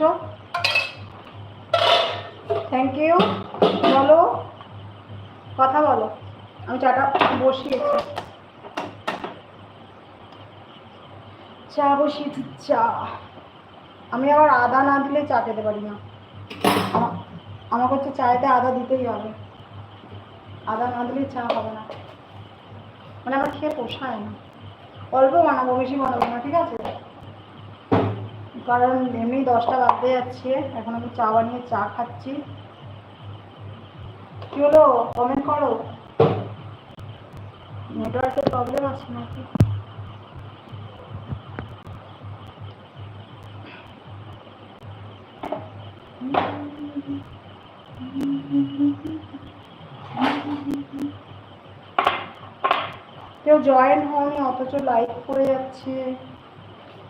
দিয়েছ thank you বলো। কথা বলো। আমি চাটা বসিয়েছি। চা বসিয়েছি চা। আমি আবার আদা না দিলে চা খেতে পারি না। আমাকে হচ্ছে চায়েতে আদা দিতেই হবে। আদা না দিলে চা হবে না। মানে আমার খেয়ে পোষায় না। অল্প বানাবো, বেশি বানাবো না, ঠিক আছে? কারণ এমনি দশটা বাজতে যাচ্ছে, এখন আমি চা বানিয়ে চা খাচ্ছি। কি হলো? কমেন্ট করো। নেটওয়ার্কের প্রবলেম আছে নাকি? কেউ জয়েন হয়নি, অথচ লাইক করে যাচ্ছে।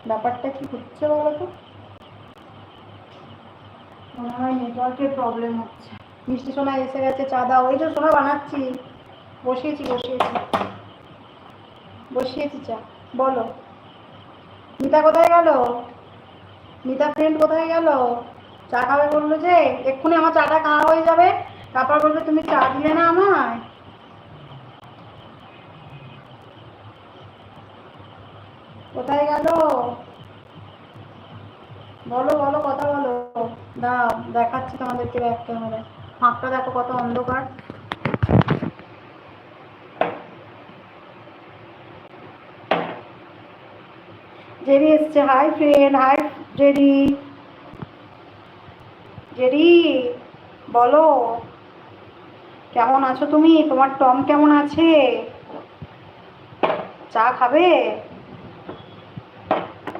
ব্যাপারটা কি হচ্ছে বলো তো মনে হয় নেটওয়ার্কের প্রবলেম হচ্ছে। মিষ্টি সোনা এসে গেছে, চা দাও। ওই তো সোনা বানাচ্ছি। বসিয়েছি বসিয়েছি। বসিয়েছি চা। বলো। মিতা কোথায় গেল? মিতা ফ্রেন্ড কোথায় গেল? চা খাবে বলল যে, এক্ষুনি আমার চাটা খাওয়া হয়ে যাবে। তারপর বলবে, তুমি চা দিলে না আমায়? কোথায় গেল? বলো বলো, কথা বলো। দাও দেখাচ্ছি তোমাদেরকে ব্যাক ক্যামেরায় ফাঁকটা দেখো কত অন্ধকার। জেরি এসছে। Hi friend hi Jerry. Jerry, বলো। কেমন আছো তুমি? তোমার টম কেমন আছে? চা খাবে?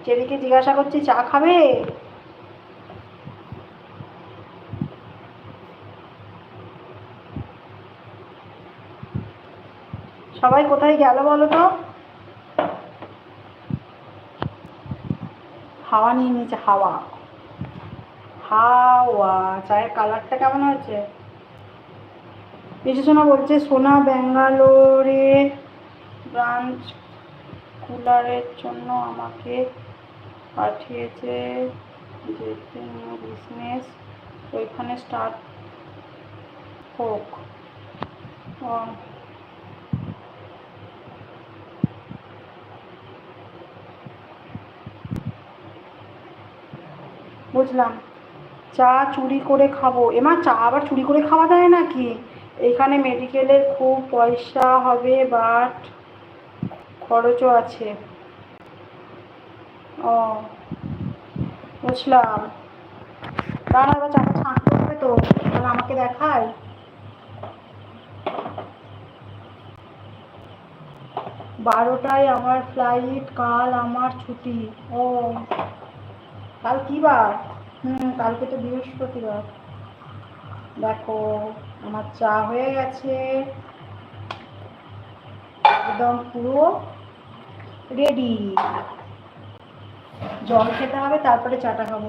জেরিকে জিজ্ঞাসা করছি, চা খাবে? সবাই কোথায় গেল বলো তো? হাওয়া নিয়ে নিয়েছে, হাওয়া। হাওয়া। চায়ের কালারটা কেমন হয়েছে? পিসি সোনা বলছে, সোনা ব্যাঙ্গালোরে ব্রাঞ্চ কুলারের জন্য আমাকে পাঠিয়েছে বিজনেস ওইখানে স্টার্ট হোক। বুঝলাম। চা চুরি করে খাব। এমা, চা আবার চুরি করে খাওয়া যায় নাকি? এখানে মেডিকেলের খুব পয়সা হবে বাট খরচও আছে। ও, বুঝলাম। দাঁড়া, এবার ছাঁকতে হবে তো, তাহলে আমাকে দেখায়। বারোটায় আমার ফ্লাইট কাল আমার ছুটি। ও, কাল কি বার? হুম, কালকে তো বৃহস্পতিবার। দেখো, আমার চা হয়ে গেছে। একদম পুরো রেডি জল খেতে হবে, তারপরে চাটা খাব।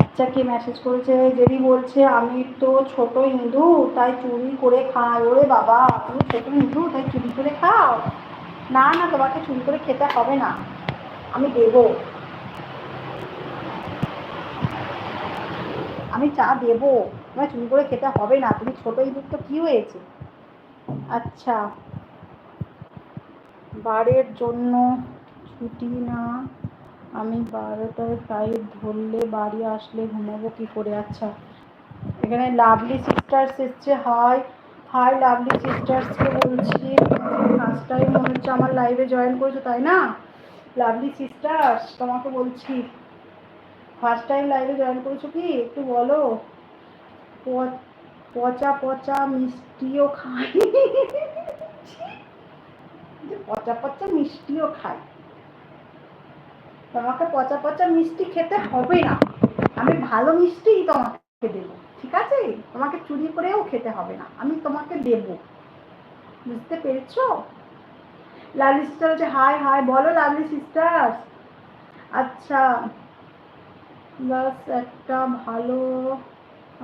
আচ্ছা কে মেসেজ করেছে, দেবী বলছে, আমি তো ছোট হিন্দু তাই চুরি করে খাই। ওরে বাবা, তুমি ছোট হিন্দু তাই চুরি করে খাও? না না, তোমাকে চুরি করে খেতে হবে না। আমি দেবো। আমি চা দেবো। তোমার চুরি করে খেতে হবে না। তুমি ছোট ইঁদুর তো কি হয়েছে? আচ্ছা। বারের জন্য ছুটি না। আমি বারোটায় ফ্লাইট ধরলে বাড়ি আসলে ঘুমাবো কি করে? আচ্ছা। এখানে লাভলি সিস্টার্স এসছে। হাই হাই লাভলি সিস্টার্সকে বলছি। ফার্স্ট টাইম মনে হচ্ছে আমার লাইভে জয়েন করেছ, তাই না? লাভলি সিস্টার্স তোমাকে বলছি। ফার্স্ট টাইম লাইভে জয়েন করেছ কি? একটু বলো। পচা পচা মিষ্টিও খাই। পচা পচা মিষ্টিও খাই। তোমাকে পচা পচা মিষ্টি খেতে হবে না। আমি ভালো মিষ্টিই তোমাকে দেবো, ঠিক আছে? তোমাকে চুরি করেও খেতে হবে না, আমি তোমাকে দেবো। বুঝতে পেরেছ? লাভলি সিস্টার হচ্ছে হাই হাই, বলো লাভলি সিস্টার আচ্ছা বাস একটা ভালো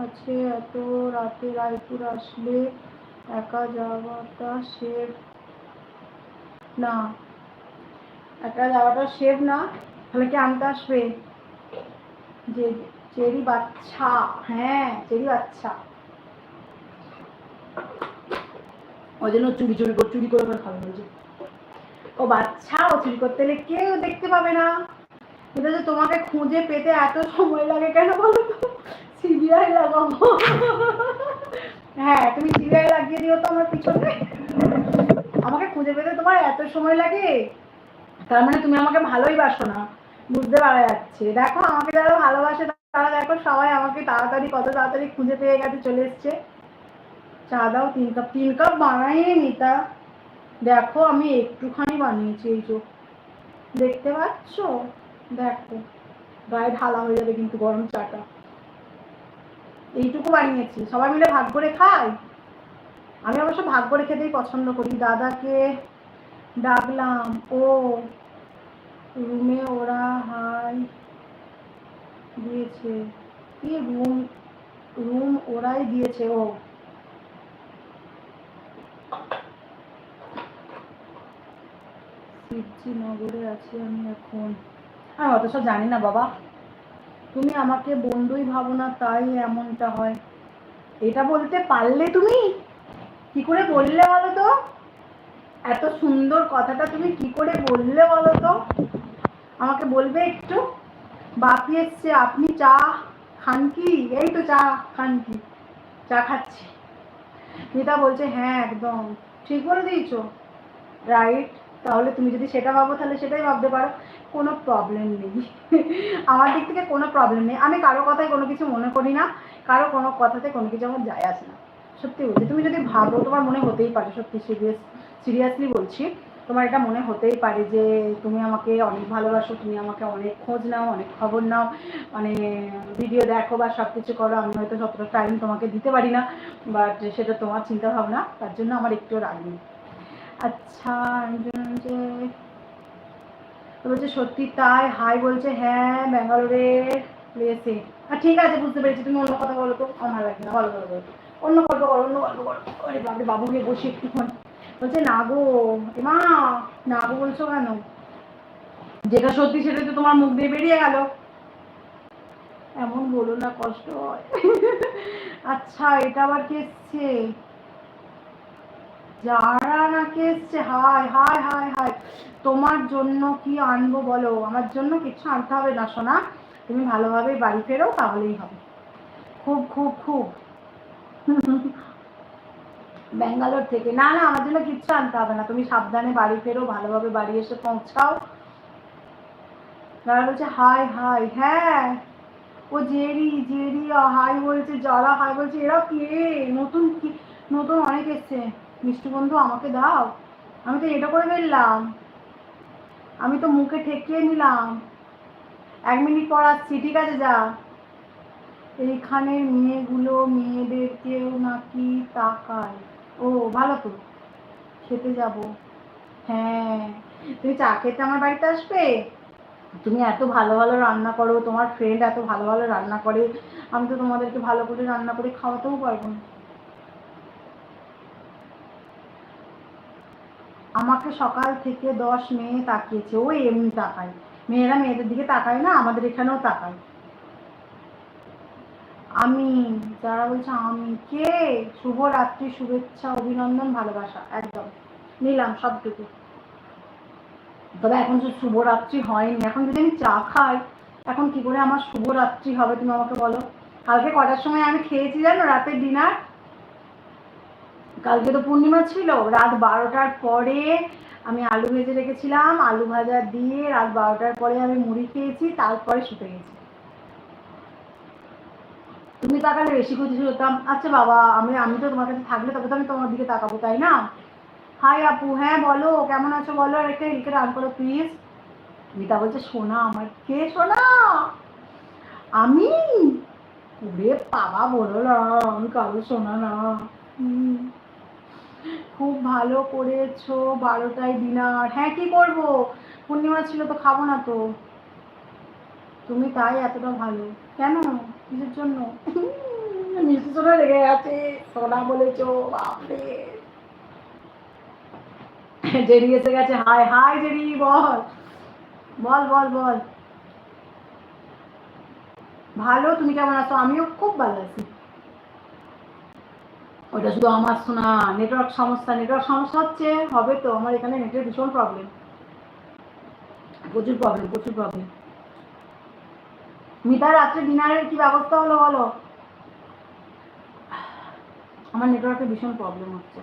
আছে, এত রাতে রায়পুর আসলে একা যাওয়াটা সেফ না। একা যাওয়াটা সেফ না। তাহলে কি আনতে আসবে? যে চেরি বাচ্চা হ্যাঁ চেরি বাচ্চা ওই জন্য চুরি চুরি করে চুরি করে করে খাবে বলছে। ও বাচ্চা ও চুরি করতে এলে কেউ দেখতে পাবে না। এটা যে তোমাকে খুঁজে পেতে এত সময় লাগে কেন বলো তো? সিবিআই লাগাবো হ্যাঁ তুমি সিবিআই লাগিয়ে দিও তো আমার পিছনে। আমাকে খুঁজে পেতে তোমার এত সময় লাগে? তার মানে তুমি আমাকে ভালোই বাসো না। বুঝতে পারা যাচ্ছে। দেখো, আমাকে যারা ভালোবাসে, তারা দেখো সবাই আমাকে তাড়াতাড়ি, কত তাড়াতাড়ি খুঁজে পেয়ে গেছে, চলে এসছে। চা দাও, তিন কাপ তিন কাপ বানাইনি নিতা দেখো, আমি একটুখানি বানিয়েছি এই চোখ দেখতে পাচ্ছ? দেখো, গায়ে ঢালা হয়ে যাবে কিন্তু গরম চাটা। এইটুকু বানিয়েছি। সবাই মিলে ভাগ করে খাই? আমি অবশ্য ভাগ করে খেতেই পছন্দ করি। দাদাকে ডাকলাম, ও রুমে ওরা হাই দিয়েছে। কি রুম? রুম ওরাই দিয়েছে, ও। শিবজি নগরে আছি আমি এখন। আমি অত সব জানি না, বাবা। তুমি আমাকে বন্ধুই ভাবো না, তাই এমনটা হয়। এটা বলতে পারলে তুমি? কি করে বললে বলো তো? এত সুন্দর কথাটা তুমি কি করে বললে বলো তো? আমাকে বলবে একটু? বাপি এসছে, আপনি চা খান কি? এই তো চা খান কি? চা খাচ্ছি। মিতা বলছে হ্যাঁ একদম। ঠিক বলে দিয়েছ। রাইট তাহলে তুমি যদি সেটা ভাবো, তাহলে সেটাই ভাবতে পারো। কোনো প্রবলেম নেই। আমার দিক থেকে কোনো প্রবলেম নেই। আমি কারও কথায় কোনো কিছু মনে করি না। কারও কোনো কথাতে কোনো কিছু আমার যায় আসে না। সত্যি বলছি, তুমি যদি ভাবো, তোমার মনে হতেই পারে সত্যি সিরিয়াস সিরিয়াসলি বলছি। তোমার এটা মনে হতেই পারে যে তুমি আমাকে অনেক ভালোবাসো, তুমি আমাকে অনেক খোঁজ নাও, অনেক খবর নাও মানে ভিডিও দেখো বা সব কিছু করো, আমি হয়তো সতটা টাইম তোমাকে দিতে পারি না বাট সেটা তোমার চিন্তা ভাবনা তার জন্য আমার একটু রাগ নেই। আচ্ছা বলছে সত্যি তাই? হাই বলছে হ্যাঁ ব্যাঙ্গালোরে প্লেসে আর ঠিক আছে, বুঝতে পেরেছি, তুমি অন্য কথা বলো তো। আমার লাগবে না ভালো ভালো বলো। অন্য গল্প করো, অন্য গল্প করো। বাবরে বাবুকে বসে একটুক্ষণ। বলছে না গো মা না গো বলছো কেন? যেটা সত্যি সেটা তো তোমার মুখ দিয়ে বেরিয়ে গেল। এমন বলো না, কষ্ট হয়। আচ্ছা এটা আবার কে এসছে? যারা নাকি এসছে? হায় হায় হায় হায় তোমার জন্য কি আনব বলো? আমার জন্য কিছু আনতে হবে না, সোনা। তুমি ভালোভাবে বাড়ি ফেরো, তাহলেই হবে। খুব খুব খুব। ব্যাঙ্গালোর থেকে। না না, আমার জন্য কিচ্ছু আনতে হবে না। তুমি সাবধানে বাড়ি ফেরো, ভালোভাবে বাড়ি এসে পৌঁছাও। যারা বলছে, হাই হাই। হ্যাঁ ও জেরি জেরি হাই বলছে যারা হাই বলছে, এরা কে? নতুন কি? নতুন অনেক এসছে। মিষ্টি বন্ধু, আমাকে দাও। আমি তো এটা করে ফেললাম। আমি তো মুখে ঠেকিয়ে নিলাম। এক মিনিট পর আসছি, ঠিক আছে, যা। এইখানের মেয়েগুলো মেয়েদেরকেও নাকি তাকায়। ও, ভালো তো। খেতে যাব। হ্যাঁ তুমি চা খেতে আমার বাড়িতে আসবে? তুমি এত ভালো ভালো রান্না করো, তোমার ফ্রেন্ড এত ভালো ভালো রান্না করে, আমি তো তোমাদেরকে ভালো করে রান্না করে খাওয়াতেও পারব না। আমাকে সকাল থেকে দশ মেয়ে তাকিয়েছে, ও এমনি তাকায়। মেয়েরা মেয়েদের দিকে তাকায় না, আমাদের এখানেও তাকায়। আমি, যারা বলছে আমি, কে? শুভ রাত্রি শুভেচ্ছা, অভিনন্দন, ভালোবাসা, একদম। নিলাম সবটুকু। তবে এখন যে শুভরাত্রি হয়নি। এখন যদি আমি চা খাই, এখন কি করে আমার শুভরাত্রি হবে, তুমি আমাকে বলো? কালকে কটার সময় আমি খেয়েছি জানো রাতের ডিনার? কালকে তো পূর্ণিমা ছিল, রাত বারোটার পরে আমি আলু ভেজে রেখেছিলাম, আলু ভাজা দিয়ে রাত বারোটার পরে আমি মুড়ি খেয়েছি, তারপরে শুতে গেছি। তুমি তাকালে বেশি খুশি হতাম আচ্ছা বাবা, আমি আমি তো তোমার কাছে থাকলে তবে তো আমি তোমার দিকে তাকাবো, তাই না? হাই আপু হ্যাঁ বলো, কেমন আছো বলো? আর একটা এলকে রান করো প্লিজ মিতা বলছে, সোনা আমার, কে সোনা? আমি? ওরে বাবা, বলো না, আমি কারও শোনা না। খুব ভালো করেছ, বারোটায় ডিনার। হ্যাঁ কি করব? পূর্ণিমা ছিল তো খাব না তো। তুমি তাই এতটা ভালো। কেন? কিসের জন্য? মিষ্টি সোনা লেগে গেছে সোনা বলেছ, বাপরে। জেরি এসে গেছে, হাই হাই জেরি, বল। বল বল বল। ভালো, তুমি কেমন আছো? আমিও খুব ভালো আছি। ওটা শুধু আমার শোনা নেটওয়ার্ক সমস্যা নেটওয়ার্ক সমস্যা হচ্ছে, হবে তো, আমার এখানে নেটের ভীষণ প্রবলেম প্রচুর প্রবলেম প্রচুর প্রবলেম মিতা রাত্রে ডিনারের কি ব্যবস্থা হলো বলো? আমার নেটওয়ার্কে ভীষণ প্রবলেম হচ্ছে।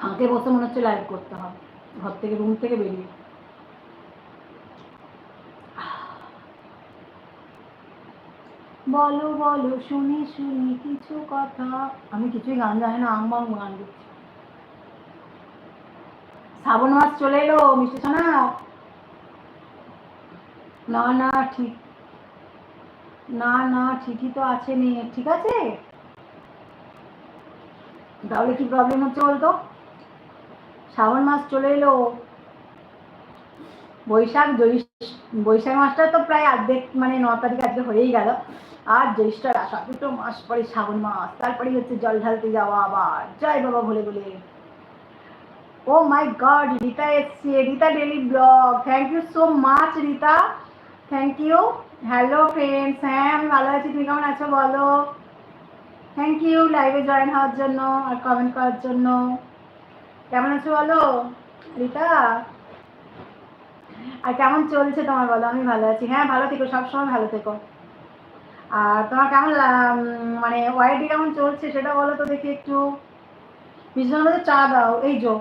ফাঁকে বসে মনে হচ্ছে লাইভ করতে হবে ঘর থেকে রুম থেকে বেরিয়ে। বলো বলো, শুনি শুনি কিছু কথা। আমি কিছুই গান জানি না, আম বাং গান দিচ্ছি। শ্রাবণ মাস চলে এলো, মিষ্টি সোনা। না না, ঠিক, না না, ঠিকই তো আছে নে ঠিক আছে? তাহলে কি প্রবলেম হচ্ছে বলতো? শ্রাবণ মাস চলে এলো। বৈশাখ, জ্যৈষ্ঠ, বৈশাখ মাসটা তো প্রায় অর্ধেক মানে ন তারিখ আজকে হয়েই গেল। আর জ্যৈষ্ঠের আসা দুটো মাস পরে শ্রাবণ মাস তারপরে হচ্ছে জল ঢালতে যাওয়া আবার। জয় বাবা বলে বলে ও মাই গড রিতা এসছে, Rita daily blog thank you so much Rita. Thank you hello friends হ্যাঁ আমি ভালো আছি। তুমি কেমন আছো? বলো। থ্যাংক ইউ লাইভে জয়েন হওয়ার জন্য আর কমেন্ট করার জন্য। কেমন আছো বলো? রিতা? আর কেমন চলছে তোমার বলো? আমি ভালো আছি। হ্যাঁ ভালো থেকো, সবসময় ভালো থেকো। আর তোমার কেমন মানে ওয়াইডি কেমন চলছে সেটা বলো তো দেখি একটু। বিষ্ণুর মধ্যে চা দাও। এই যো।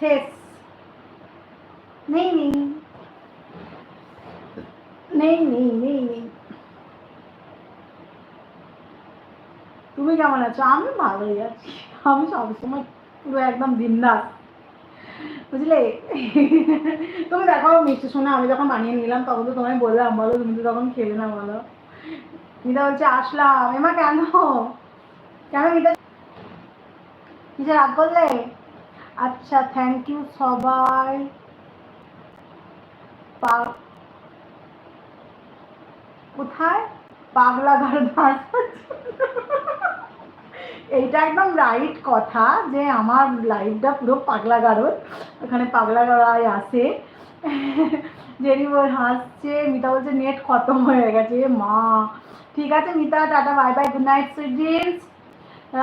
শেষ। নেই নেই। নেই নেই নেই নেই। তুমি কেমন আছো? আমি ভালোই আছি। আমি সবসময় পুরো একদম বিন্দাস। বুঝলে? তুমি দেখো, মিষ্টি শোনা আমি যখন বানিয়ে নিলাম, তখন তো তোমায় বললাম, বলো তুমি তো তখন খেলে না, বলো। মিতা বলছে, আসলাম। এমা কেন? কেন মিতা কিছু রাগ করলে? আচ্ছা থ্যাংক ইউ সবাই। কোথায়? পাগলা ঘর এইটা একদম রাইট কথা যে আমার লাইফটা পুরো পাগলা গারোর ওখানে পাগলা গাড়ায় আসে জেনি বল হাসছে, মিতা বলছে নেট খতম হয়ে গেছে মা। ঠিক আছে, Mita, tata bye bye good night sweet dreams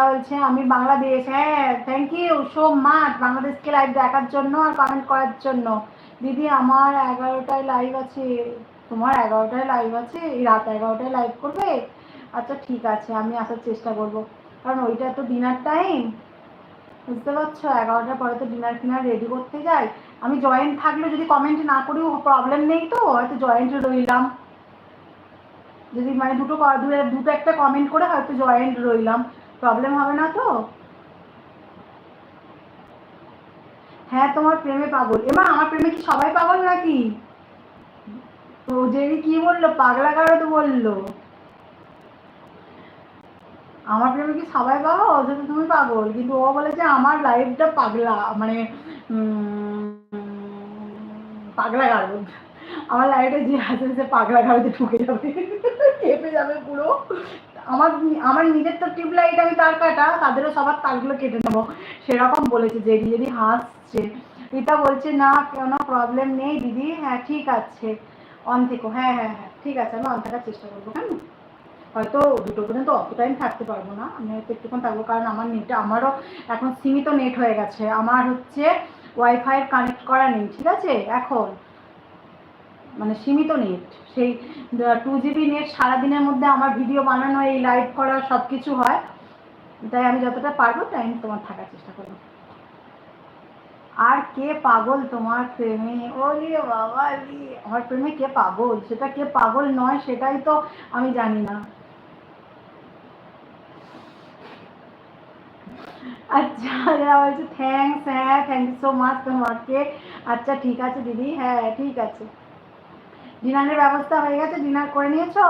বলছে, আমি বাংলাদেশ। হ্যাঁ থ্যাংক ইউ সো মাচ বাংলাদেশকে লাইভ দেখার জন্য আর কমেন্ট করার জন্য। দিদি, আমার এগারোটায় লাইভ আছে। তোমার এগারোটায় লাইভ আছে, এই রাত এগারোটায় লাইভ করবে? আচ্ছা ঠিক আছে, আমি আসার চেষ্টা করব। কারণ ওইটা তো ডিনার টাইম বুঝতে পারছ? এগারোটার পরে তো ডিনার ফিনার রেডি করতে যাই। আমি জয়েন্ট থাকলে যদি কমেন্ট না করিও প্রবলেম নেই তো? হয়তো জয়েন্ট রইলাম। যদি মানে দুটো দুটো একটা কমেন্ট করে হয়তো জয়েন্ট রইলাম। প্রবলেম হবে না তো? হ্যাঁ তোমার প্রেমে পাগল। এবার আমার প্রেমে কি সবাই পাগল নাকি? যে কি বলল? পাগলা কারও বলল। আমার প্রেমে কি সবাই তুমি পাগল। কিন্তু ও আমার লাইফটা পাগলা মানে পাগলা আমার যে আছে, সে পাগলা যাবে। কেঁপে যাবে পুরো। আমার আমার নিজের তো টিউব লাইট আমি তার কাটা, তাদেরও সবার তারগুলো কেটে নেব। সেরকম বলেছে যে যদি হাসছে। রিতা বলছে, না, কোনো প্রবলেম নেই, দিদি। হ্যাঁ ঠিক আছে। অন থেকো হ্যাঁ হ্যাঁ হ্যাঁ ঠিক আছে, আমি অন থাকার চেষ্টা করব হ্যাঁ। হয়তো দুটো পর্যন্ত অত টাইম থাকতে পারব না, আমি হয়তো একটুক্ষণ থাকব, কারণ আমার নেটটা আমারও এখন সীমিত নেট হয়ে গেছে, আমার হচ্ছে ওয়াইফাই কানেক্ট করা নেই, ঠিক আছে? এখন মানে সীমিত নেট সেই টু জিবি নেট সারাদিনের মধ্যে আমার ভিডিও বানানো, এই লাইভ করা সব কিছু হয়, তাই আমি যতটা পারব টাইম তোমার থাকার চেষ্টা করব। আর কে পাগল তোমার প্রেমে? ওলি বাবা আমার প্রেমে কে পাগল? সেটা কে পাগল নয়, সেটাই তো আমি জানি না। আচ্ছা যারা বলছে থ্যাংকস হ্যাঁ থ্যাংক ইউ সো মাচ তোমাকে। আচ্ছা ঠিক আছে দিদি হ্যাঁ ঠিক আছে। ডিনারের ব্যবস্থা হয়ে গেছে, ডিনার করে নিয়েছো?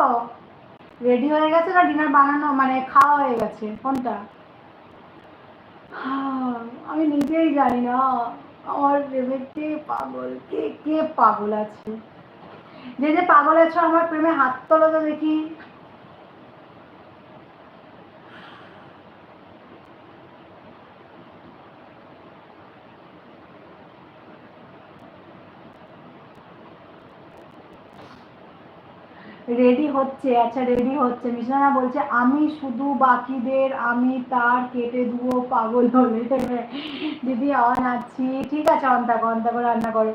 রেডি হয়ে গেছে না ডিনার বানানো? মানে খাওয়া হয়ে গেছে কোনটা আমি নিজেই জানি না। আমার প্রেমে কে পাগল, কে কে পাগল আছে? যে যে পাগল আছে, আমার প্রেমে হাত তোলো তো দেখি। রেডি হচ্ছে আচ্ছা রেডি হচ্ছে। মিশনা বলছে, আমি শুধু বাকিদের, আমি তার কেটে দেবো পাগল হলে দিদি অন আছি ঠিক আছে অন থাকো অন থাকো রান্না করো।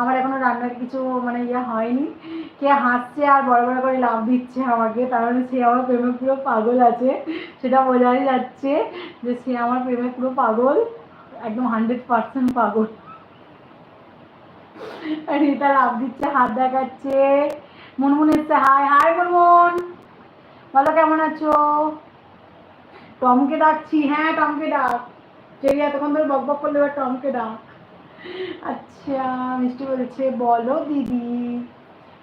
আমার এখনও রান্নার কিছু মানে ইয়ে হয়নি। কে হাসছে আর বড় বড় করে লাভ দিচ্ছে আমাকে তাহলে সে আমার প্রেমে পুরো পাগল আছে। সেটা বোঝাই যাচ্ছে যে সে আমার প্রেমে পুরো পাগল, একদম হান্ড্রেড পার্সেন্ট পাগল। রিতা লাভ দিচ্ছে, হাত দেখাচ্ছে। মুনমুন এসছে। Hi hi Munmun. বলো কেমন আছো? টমকে ডাকছি। হ্যাঁ টমকে ডাক। চেরি এতক্ষণ ধরে বক বক করলে, এবার টমকে ডাক। আচ্ছা মিষ্টি বলেছে, বলো দিদি।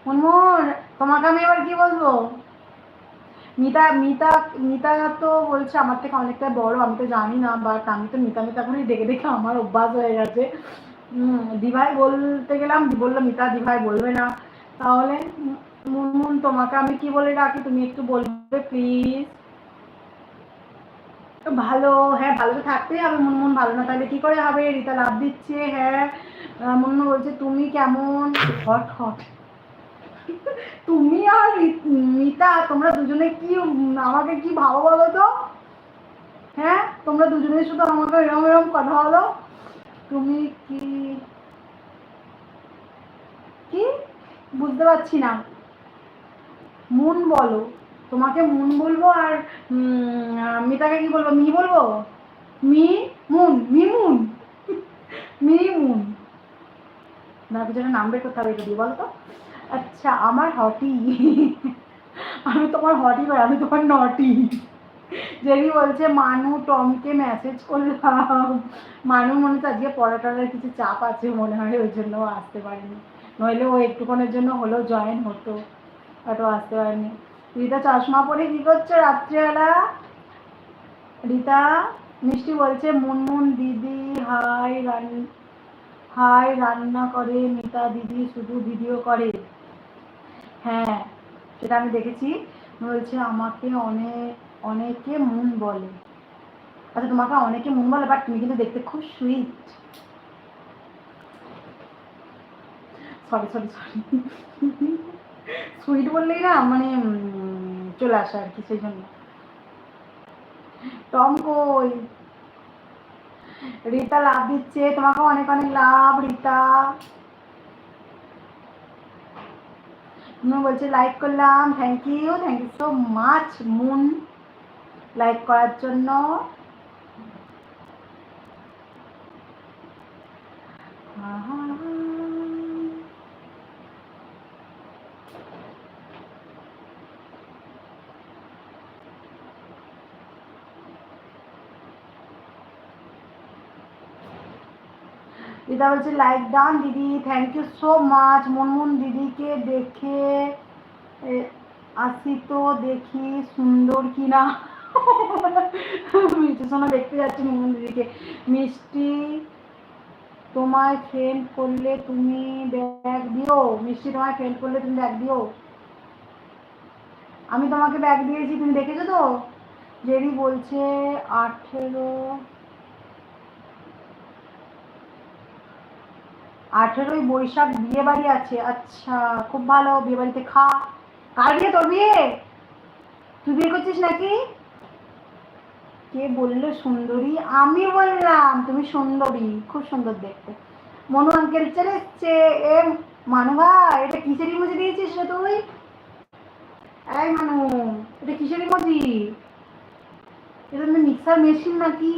মুনমুন, তোমাকে আমি এবার কি বলব? মিতা মিতা মিতা তো বলছে, আমার থেকে অনেকটা বড়, আমি তো জানি না বাট আমি তো মিতা মিতা করেই ডেকে ডেকে আমার অভ্যাস হয়ে গেছে। দিভাই বলতে গেলাম, বলল, মিতা, দিভাই বলবে না। তাহলে মুনমুন তোমাকে, আমি কি বলে ডাকি তুমি একটু বলবে প্লিজ ভালো হ্যাঁ ভালো তো থাকতেই হবে মুনমুন, ভালো না তাহলে কি করে হবে? রিতা লাভ দিচ্ছে হ্যাঁ। মুনমুন বলছে, তুমি কেমন? Hot hot. তুমি আর মিতা, তোমরা দুজনে কি, আমাকে কি ভাবো বলো তো? হ্যাঁ তোমরা দুজনে শুধু আমাকে এরকম এরকম কথা বলো। তুমি কি কি? বুঝতে পারছি না। মুন বলো। তোমাকে মুন বলব আর মিতাকে কি বলব? মি বলব? মি মুন মি মুন। মি মুন। না পিছনে নাম বের করতে হবে এটা দিয়ে তো আচ্ছা আমার হটি আমি তোমার হটি নয়, আমি তোমার নটি জেরি বলছে, মানু, টমকে মেসেজ করলাম। মানু মনে হচ্ছে আজকে পড়াটার কিছু চাপ আছে মনে হয়, ওই জন্য আসতে পারেনি। নইলে ও একটুক্ষণের জন্য হলেও জয়েন হতো। বাট আসতে পারেনি। রিতা চশমা পরে কি করছ রাত্রিবেলা? রিতা, মিষ্টি বলছে, মুনমুন দিদি, হাই রান, হাই রান্না করে, মিতা দিদি শুধু ভিডিও করে। হ্যাঁ সেটা আমি দেখেছি। বলছে, আমাকে অনেক অনেকে মুন বলে। আচ্ছা তোমাকে অনেকে মুন বলে বাট তুমি কিন্তু দেখতে খুব sweet sorry sorry sorry sweet বললেই না মানে চলে আসে আর কি, সেই জন্য। টম কই? রিতা লাভ দিচ্ছে তোমাকে অনেক অনেক লাভ, রিতা। বলছে লাইক করলাম thank you thank you so much moon like করার জন্য। দিদা বলছে লাইক ডান দিদি thank you so much Munmun দিদিকে দেখে আসি তো দেখি, সুন্দর কিনা মিষ্টি সোনা দেখতে যাচ্ছি মুনমুন দিদিকে। মিষ্টি, তোমায় ফ্রেন্ড করলে তুমি ব্যাগ দিও। মিষ্টি, তোমায় ফ্রেন্ড করলে তুমি ব্যাগ দিও। আমি তোমাকে ব্যাগ দিয়েছি, তুমি দেখেছ তো? জেরি বলছে, আঠেরো আঠেরোই বৈশাখ বিয়ে বাড়ি আছে। আচ্ছা খুব ভালো, বিয়ে বাড়িতে খা। কার বিয়ে? তোর বিয়ে? তুই বিয়ে করছিস নাকি? কে বলল সুন্দরী? আমি বললাম, তুমি সুন্দরী, খুব সুন্দর দেখতে। মনু আঙ্কেল চলে এসছে। এ, মানু ভাই, এটা কিসের ইমোজি দিয়েছিস রে তুই? এই মানু, এটা কিসের ইমোজি এটা মিক্সার মেশিন নাকি?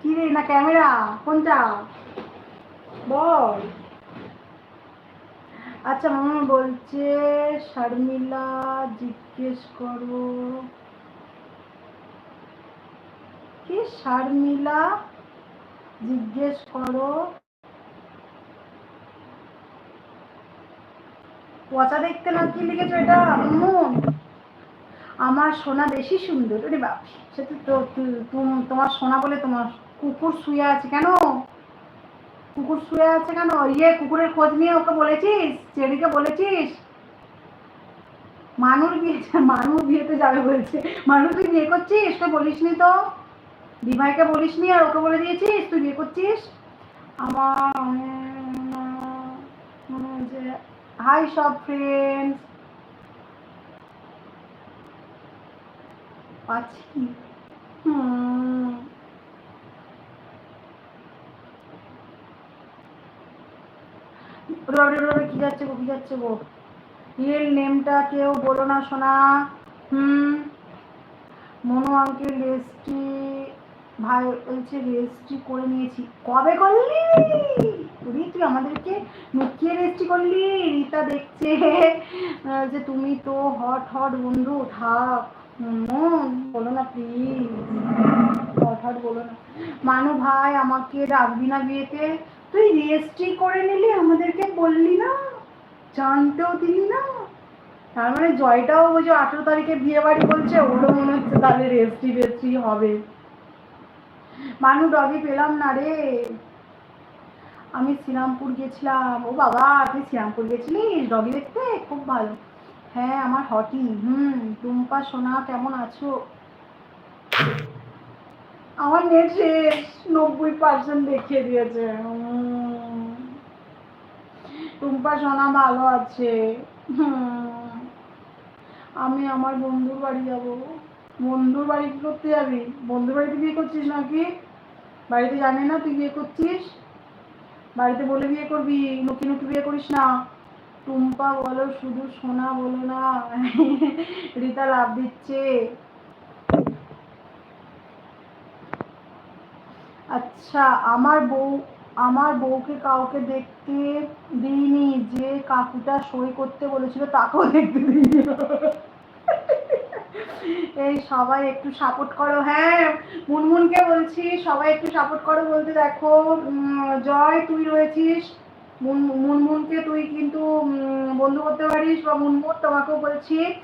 কি রে, না ক্যামেরা কোনটা? বল। আচ্ছা মামা বলছে, শারমিলা জিজ্ঞেস করো। কি শারমিলা জিজ্ঞেস করো? পচা দেখতে না কি লিখেছো এটা মন আমার সোনা বেশি সুন্দর। ওরে বাপ সে তো তোমার সোনা বলে তোমার কুকুর শুয়ে আছে কেন? কুকুর শুয়ে আছে কেন? ইয়ে কুকুরের খোঁজ নিয়ে ওকে বলেছিস? চেরিকে বলেছিস? মানুষ বিয়েছে মানুষ বিয়েতে যাবে বলছে। মানুষ তুই বিয়ে করছিস? তুই বলিসনি তো? দিভাইকে বলিসনি আর ওকে বলে দিয়েছিস? তুই বিয়ে করছিস? আমার হাই সব ফ্রেন্ডস পাচ্ছি। হুম। ওরে বাবারে, কি যাচ্ছে গো কি যাচ্ছে গো? রিয়েল নেমটা কেউ বলো না শোনা হুম? মনু আঙ্কেল রেজিস্ট্রি ভাই বলছে রেজিস্ট্রি করে নিয়েছি। কবে করলি? রি তুই আমাদেরকে লুকিয়ে রেজিস্ট্রি করলি? রিতা দেখছে যে তুমি তো হট হট বন্ধু। থাক বলো না প্লিজ হট হট বলো না। মানু ভাই আমাকে রাখবি না বিয়েতে? তুই রেজিস্ট্রি করে নিলি, আমাদেরকে বললি না? জানতেও দিলি না? তার মানে জয়টাও ওই যে আঠেরো তারিখে বিয়ে বাড়ি বলছে, ওরও মনে হচ্ছে তাহলে রেজিস্ট্রি রেজিস্ট্রি হবে। মানু, ডগি পেলাম না রে। আমি শ্রীরামপুর গেছিলাম। ও বাবা, তুই শ্রীরামপুর গেছিলিস? ডগি দেখতে? খুব ভালো। হ্যাঁ আমার হটি। হুম, টুম্পা, সোনা, কেমন আছো? আমার নেট শেষ নব্বই পার্সেন্ট দেখিয়ে দিয়েছে। টুম্পা সোনা ভালো আছে। আমি আমার বন্ধুর বাড়ি যাব। বন্ধুর বাড়ি কি করতে যাবি? বন্ধুর বাড়িতে বিয়ে করছিস নাকি? বাড়িতে জানে না তুই বিয়ে করছিস। বাড়িতে বলে বিয়ে করবি নুকি নুকি বিয়ে করিস না। টুম্পা বলো, শুধু সোনা বলো না। রীতা লাভ দিচ্ছে। আচ্ছা আমার বউ, আমার বউকে কাউকে দেখতে দিইনি যে কাকুটা সই করতে বলেছিল, তাকেও দেখতে দিইনি। এই সবাই একটু সাপোর্ট করো। হ্যাঁ মুনমুনকে বলছি, সবাই একটু সাপোর্ট করো বলতে দেখো। জয়, তুই রয়েছিস। মুন- মুনমুনকে তুই কিন্তু বন্ধু করতে পারিস বা মুনমুন তোমাকেও বলছি।